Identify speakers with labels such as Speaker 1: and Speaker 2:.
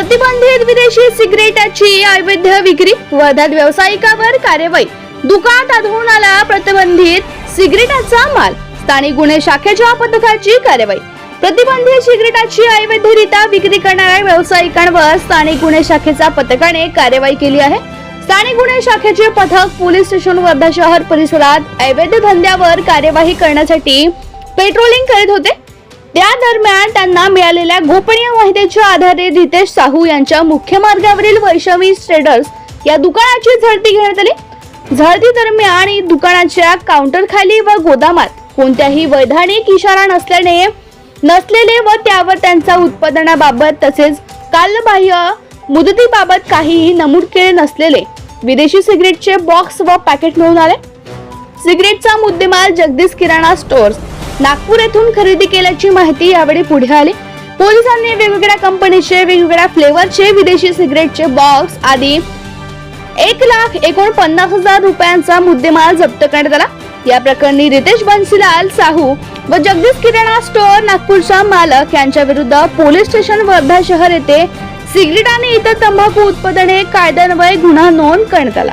Speaker 1: प्रतिबंधित विदेशी सिगरेटची अवैध विक्री वर्धात व्यावसायिकावर कार्यवाही. दुकानात आढळून आला प्रतिबंधित सिगरेटाचा माल. स्थानिक गुन्हे शाखेच्या पथकाची कार्यवाही. प्रतिबंधित सिगरेटाची अवैधरित्या विक्री करणाऱ्या व्यावसायिकांवर स्थानिक गुन्हे शाखेच्या पथकाने कार्यवाही केली आहे. स्थानिक गुन्हे शाखेचे पथक पोलीस स्टेशन वर्धा शहर परिसरात अवैध धंद्यावर कार्यवाही करण्यासाठी पेट्रोलिंग करीत होते. त्या दरम्यान त्यांना मिळालेल्या गोपनीय माहितीच्या आधारे रितेश साहू यांच्या मुख्य मार्गावरील वैष्णवी ट्रेडर्स या दुकानाची झडती घेण्यात आली. झडती दरम्यान दुकानाच्या काउंटर खाली व गोदामात कोणत्याही वैधानिक इशारा नसल्याने नसलेले व त्यावर त्यांच्या उत्पादनाबाबत तसेच कालबाह्य मुदतीबाबत काहीही नमूद केले नसलेले विदेशी सिगरेटचे बॉक्स व पॅकेट मिळून आले. सिगरेटचा मुद्देमाल जगदीश किराणा स्टोअर्स नागपूर येथून खरेदी केल्याची माहिती यावेळी पुढे आली. पोलिसांनी वेगवेगळ्या कंपनीचे वेगवेगळ्या फ्लेवरचे विदेशी सिगरेटचे बॉक्स आदी एक लाख एकोणपन्नास हजार रुपयांचा मुद्देमाल जप्त करण्यात आला. या प्रकरणी रितेश बन्सीलाल साहू व जगदीश किराणा स्टोअर नागपूरचा मालक यांच्या विरुद्ध पोलीस स्टेशन वर्धा शहर येथे सिगरेट आणि इतर तंबाखू उत्पादने कायद्यान्वये गुन्हा नोंद करण्यात आला.